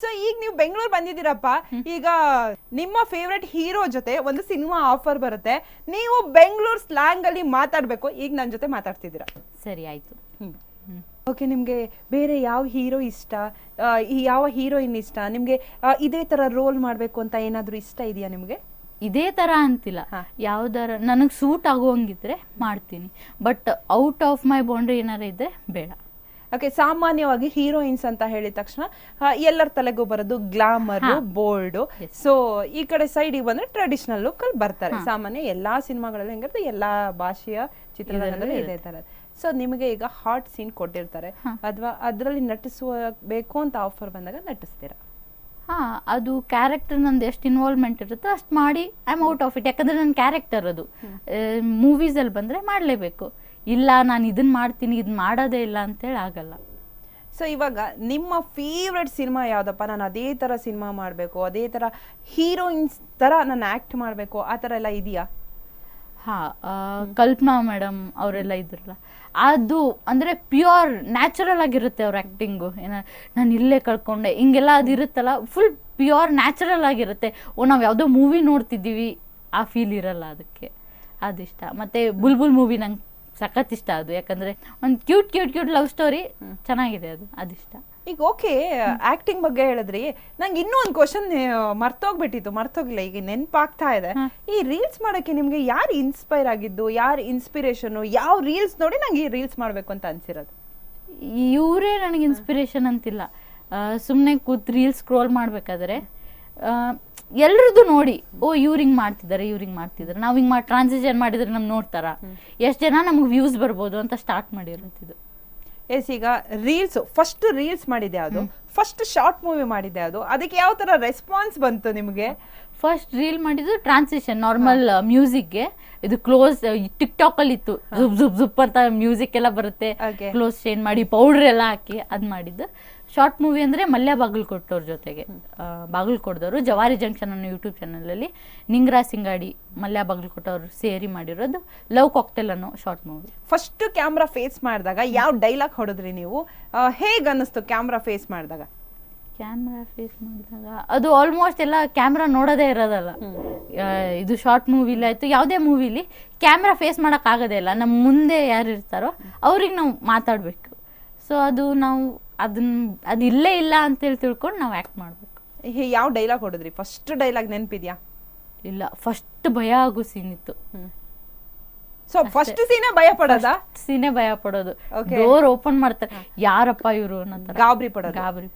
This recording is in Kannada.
ಸೊ ಈಗ ನೀವು ಬೆಂಗಳೂರು ಬಂದಿದ್ದೀರಪ್ಪ ಈಗ ನಿಮ್ಮ ಫೇವ್ರೆಟ್ ಹೀರೋ ಜೊತೆ ಒಂದು ಸಿನಿಮಾ ಆಫರ್ ಬರುತ್ತೆ. ನೀವು ಬೆಂಗಳೂರು ಸ್ಲ್ಯಾಂಗ್ ಅಲ್ಲಿ ಮಾತಾಡ್ಬೇಕು. ಈಗ ನನ್ನ ಜೊತೆ ಮಾತಾಡ್ತಿದ್ದೀರಾ? ಸರಿ ಆಯ್ತು. ಓಕೆ ನಿಮಗೆ ಬೇರೆ ಯಾವ ಹೀರೋ ಇಷ್ಟ? ಆ, ಈ ಯಾವ ಹೀರೋಯಿನ್ ಇಷ್ಟ? ನಿಮಗೆ ಇದೇ ತರ ರೋಲ್ ಮಾಡಬೇಕು ಅಂತ ಏನಾದರೂ ಇಷ್ಟ ಇದೆಯಾ ನಿಮಗೆ? ಇದೇ ತರ ಅಂತಿಲ್ಲ. ಹಾ. ಯಾವ್ದಾರ ನನಗೆ ಸೂಟ್ ಆಗುವಂಗಿದ್ರೆ ಮಾಡ್ತೀನಿ. But out of my boundary ಏನಾರ ಇದ್ರೆ ಬೇಡ. ಓಕೆ ಸಾಮಾನ್ಯವಾಗಿ ಹೀರೋಯಿನ್ಸ್ ಅಂತ ಹೇಳಿದ ತಕ್ಷಣ ಎಲ್ಲರ ತಲೆಗೂ ಬರೋದು ಗ್ಲಾಮರ್. ಬೋಲ್ಡ್. ಸೊ ಈ ಕಡೆ ಸೈಡ್ ಬಂದ್ರೆ ಟ್ರೆಡಿಷನಲ್ ಲುಕ್ ಅಲ್ಲಿ ಬರ್ತಾರೆ. ಸಾಮಾನ್ಯ ಎಲ್ಲಾ ಸಿನಿಮಾಗಳಲ್ಲಿ ಹೆಂಗಿರುತ್ತೆ ಎಲ್ಲಾ ಭಾಷೆಯ ಚಿತ್ರರಂಗದಲ್ಲಿ ಇದೇ ತರ ಸೊ ನಿಮಗೆ ಈಗ ಹಾಟ್ ಸೀನ್ ಕೊಟ್ಟಿರ್ತಾರೆ. ಅಥವಾ ಅದರಲ್ಲಿ ನಟಿಸಬೇಕು ಅಂತ ಆಫರ್ ಬಂದಾಗ ನಟಿಸ್ತೀರಾ? ಹಾ ಅದು ಕ್ಯಾರೆಕ್ಟರ್ ನಂದು ಎಷ್ಟು ಇನ್ವಾಲ್ವ್ಮೆಂಟ್ ಇರುತ್ತೋ ಅಷ್ಟು ಮಾಡಿ I am out of it ಯಾಕಂದ್ರೆ ನನ್ನ ಕ್ಯಾರೆಕ್ಟರ್ ಅದು. ಮೂವೀಸಲ್ಲಿ ಬಂದರೆ ಮಾಡಲೇಬೇಕು. ಇಲ್ಲ ನಾನು ಇದನ್ನ ಮಾಡ್ತೀನಿ ಇದನ್ನ ಮಾಡೋದೇ ಇಲ್ಲ ಅಂತೇಳಿ ಆಗಲ್ಲ. ಸೊ ಇವಾಗ ನಿಮ್ಮ ಫೇವ್ರೆಟ್ ಸಿನಿಮಾ ಯಾವುದಪ್ಪ? ನಾನು ಅದೇ ತರ ಸಿನಿಮಾ ಮಾಡಬೇಕು ಅದೇ ತರ ಹೀರೋಯಿನ್ಸ್ ತರ ನಾನು ಆಕ್ಟ್ ಮಾಡಬೇಕು ಆ ಥರ ಎಲ್ಲ ಇದೆಯಾ? ಹಾ ಕಲ್ಪನಾ ಮೇಡಮ್ ಅವರೆಲ್ಲ ಇದ್ರಲ್ಲ. ಅದು ಅಂದರೆ ಪ್ಯೂರ್ ನ್ಯಾಚುರಲ್ ಆಗಿರುತ್ತೆ ಅವ್ರ ಆ್ಯಕ್ಟಿಂಗು ಏನ ನಾನು ಇಲ್ಲೇ ಕಳ್ಕೊಂಡೆ. ಹಿಂಗೆಲ್ಲ ಅದು ಇರುತ್ತಲ್ಲ ಫುಲ್ ಪ್ಯೂರ್ ನ್ಯಾಚುರಲ್ ಆಗಿರುತ್ತೆ. ಓ ನಾವು ಯಾವುದೋ ಮೂವಿ ನೋಡ್ತಿದ್ದೀವಿ ಆ ಫೀಲ್ ಇರಲ್ಲ ಅದಕ್ಕೆ. ಅದಿಷ್ಟ. ಮತ್ತು ಬುಲ್ಬುಲ್ ಮೂವಿ ನಂಗೆ ಸಖತ್ ಇಷ್ಟ ಅದು. ಯಾಕಂದ್ರೆ ಒಂದು cute cute cute love story ಚೆನ್ನಾಗಿದೆ ಅದು. ಅದಿಷ್ಟ. ಈಗ ಓಕೆ ಆಕ್ಟಿಂಗ್ ಬಗ್ಗೆ ಹೇಳಿದ್ರಿ. ನಂಗೆ ಇನ್ನೂ ಒಂದು ಕ್ವಶನ್ ಮರ್ತೋಗ್ಬಿಟ್ಟಿತ್ತು. ಮರ್ತೋಗಿಲ್ಲ. ಈಗ ನೆನಪಾಗ್ತಾ ಇದೆ. ಈ ರೀಲ್ಸ್ ಮಾಡೋಕ್ಕೆ ನಿಮಗೆ ಯಾರು ಇನ್ಸ್ಪೈರ್ ಆಗಿದ್ದು? ಯಾರು ಇನ್ಸ್ಪಿರೇಷನು ಯಾವ ರೀಲ್ಸ್ ನೋಡಿ ನಂಗೆ ಈ ರೀಲ್ಸ್ ಮಾಡಬೇಕು ಅಂತ ಅನ್ಸಿರೋದು? ಇವರೇ ನನಗೆ ಇನ್ಸ್ಪಿರೇಷನ್ ಅಂತಿಲ್ಲ. ಸುಮ್ಮನೆ ಕೂತ್ ರೀಲ್ಸ್ ಸ್ಕ್ರೋಲ್ ಮಾಡಬೇಕಾದ್ರೆ ಎಲ್ರದ್ದು ನೋಡಿ ಓ ಇವ್ರು ಹಿಂಗೆ ಮಾಡ್ತಿದ್ದಾರೆ ಇವ್ರು ಹಿಂಗೆ ಮಾಡ್ತಿದ್ದಾರೆ. ನಾವು ಹಿಂಗೆ ಮಾಡಿ ಟ್ರಾನ್ಸಿಷನ್ ಮಾಡಿದ್ರೆ ನಮ್ಗೆ ನೋಡ್ತಾರ. ಎಷ್ಟು ಜನ ನಮ್ಗೆ ವ್ಯೂಸ್ ಬರ್ಬೋದು ಅಂತ ಸ್ಟಾರ್ಟ್ ಮಾಡಿರೋದು ಎಸ್ ಈಗ ರೀಲ್ಸ್ ಫಸ್ಟ್ ರೀಲ್ಸ್ ಮಾಡಿದೆ ಅದು ಫಸ್ಟ್ ಶಾರ್ಟ್ ಮೂವಿ ಮಾಡಿದೆ ಅದು ಅದಕ್ಕೆ ಯಾವ ತರ ರೆಸ್ಪಾನ್ಸ್ ಬಂತು ನಿಮ್ಗೆ? ಫಸ್ಟ್ ರೀಲ್ ಮಾಡಿದ್ದು ಟ್ರಾನ್ಸಿಷನ್ ನಾರ್ಮಲ್ ಮ್ಯೂಸಿಕ್ಗೆ ಇದು ಕ್ಲೋಸ್ ಟಿಕ್ ಟಾಕ್ ಅಲ್ಲಿ ಇತ್ತು. ಝುಪ್ ಝುಪ್ ಝುಪ್ ಅಂತ ಮ್ಯೂಸಿಕ್ ಎಲ್ಲ ಬರುತ್ತೆ. ಕ್ಲೋಸ್ ಚೇಂಜ್ ಮಾಡಿ ಪೌಡರ್ ಎಲ್ಲ ಹಾಕಿ ಅದ್ ಮಾಡಿದ್ದು. ಶಾರ್ಟ್ ಮೂವಿ ಅಂದ್ರೆ ಮಲ್ಯ ಬಾಗಲ್ಕೊಟ್ಟವ್ರ ಜೊತೆಗೆ. ಆ, ಬಾಗಲ್ಕೊಡ್ದವ್ರು ಜವಾರಿ ಜಂಕ್ಷನ್ ಅನ್ನೋ ಯೂಟ್ಯೂಬ್ ಚಾನಲಲ್ಲಿ ನಿಂಗ್ರಾ ಸಿಂಗಾಡಿ ಮಲ್ಯ ಬಾಗಲ್ಕೊಟ್ಟವ್ರು ಸೇರಿ ಮಾಡಿರೋದು ಲವ್ ಕಾಕ್ಟೆಲ್ ಅನ್ನೋ short movie. First camera face ಮಾಡಿದಾಗ ಯಾವ ಡೈಲಾಗ್ ಹೊಡೆದ್ರಿ ನೀವು? ಹೇಗ್ ಅನ್ನಿಸ್ತು ಕ್ಯಾಮ್ರಾ ಫೇಸ್ ಮಾಡಿದಾಗ? ಕ್ಯಾಮ್ರಾ ಫೇಸ್ ಮಾಡಿದಾಗ ಅದು ಆಲ್ಮೋಸ್ಟ್ ಎಲ್ಲ ಕ್ಯಾಮ್ರಾ ನೋಡೋದೇ ಇರೋದಲ್ಲ. ಇದು ಶಾರ್ಟ್ ಮೂವಿಲಿ ಆಯಿತು ಯಾವುದೇ ಮೂವಿಲಿ ಕ್ಯಾಮ್ರಾ ಫೇಸ್ ಮಾಡೋಕ್ಕಾಗೋದೇ ಆಗೋದೇ ಇಲ್ಲ. ನಮ್ಮ ಮುಂದೆ ಯಾರು ಇರ್ತಾರೋ ಅವ್ರಿಗೆ ನಾವು ಮಾತಾಡಬೇಕು. ಸೊ ಅದು ನಾವು ಅದನ್ನ ಅದು ಇಲ್ಲೇ ಇಲ್ಲ ಅಂತೇಳಿ ತಿಳ್ಕೊಂಡು ನಾವು ಆ್ಯಕ್ಟ್ ಮಾಡಬೇಕು. ಯಾವ ಡೈಲಾಗ್ ಹೊಡೆದ್ರಿ? ಫಸ್ಟ್ ಡೈಲಾಗ್ ನೆನಪಿದ್ಯಾ? ಇಲ್ಲ ಫಸ್ಟ್ ಭಯ ಆಗೋ ಸೀನ್ ಇತ್ತು. ಸೊ ಫಸ್ಟ್ ಸೀನೇ ಭಯ ಪಡೋದಾ? ಸೀನೇ ಭಯ ಪಡೋದು. ಡೋರ್ ಓಪನ್ ಮಾಡ್ತಾರೆ. ಯಾರಪ್ಪ ಇವರು ಗಾಬರಿ ಪಡೋದು. ಗಾಬರಿ.